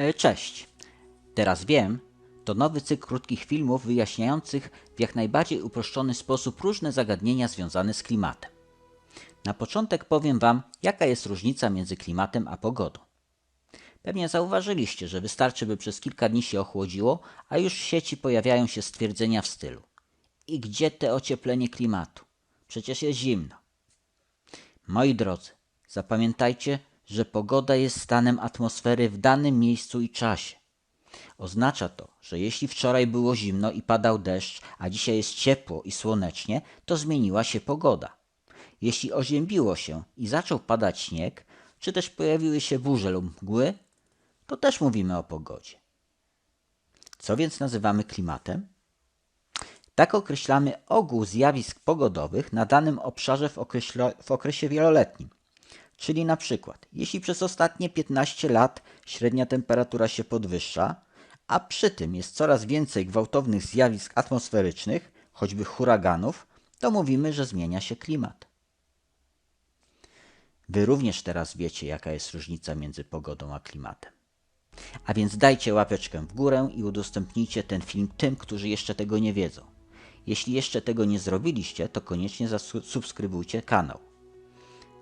E, Cześć. Teraz wiem, to nowy cykl krótkich filmów wyjaśniających w jak najbardziej uproszczony sposób różne zagadnienia związane z klimatem. Na początek powiem Wam, jaka jest różnica między klimatem a pogodą. Pewnie zauważyliście, że wystarczy, by przez kilka dni się ochłodziło, a już w sieci pojawiają się stwierdzenia w stylu: I gdzie te ocieplenie klimatu? Przecież jest zimno. Moi drodzy, zapamiętajcie, że pogoda jest stanem atmosfery w danym miejscu i czasie. Oznacza to, że jeśli wczoraj było zimno i padał deszcz, a dzisiaj jest ciepło i słonecznie, to zmieniła się pogoda. Jeśli oziębiło się i zaczął padać śnieg, czy też pojawiły się burze lub mgły, to też mówimy o pogodzie. Co więc nazywamy klimatem? Tak określamy ogół zjawisk pogodowych na danym obszarze w, określo- w okresie wieloletnim. Czyli na przykład, jeśli przez ostatnie 15 lat średnia temperatura się podwyższa, a przy tym jest coraz więcej gwałtownych zjawisk atmosferycznych, choćby huraganów, to mówimy, że zmienia się klimat. Wy również teraz wiecie, jaka jest różnica między pogodą a klimatem. A więc dajcie łapeczkę w górę i udostępnijcie ten film tym, którzy jeszcze tego nie wiedzą. Jeśli jeszcze tego nie zrobiliście, to koniecznie zasubskrybujcie kanał.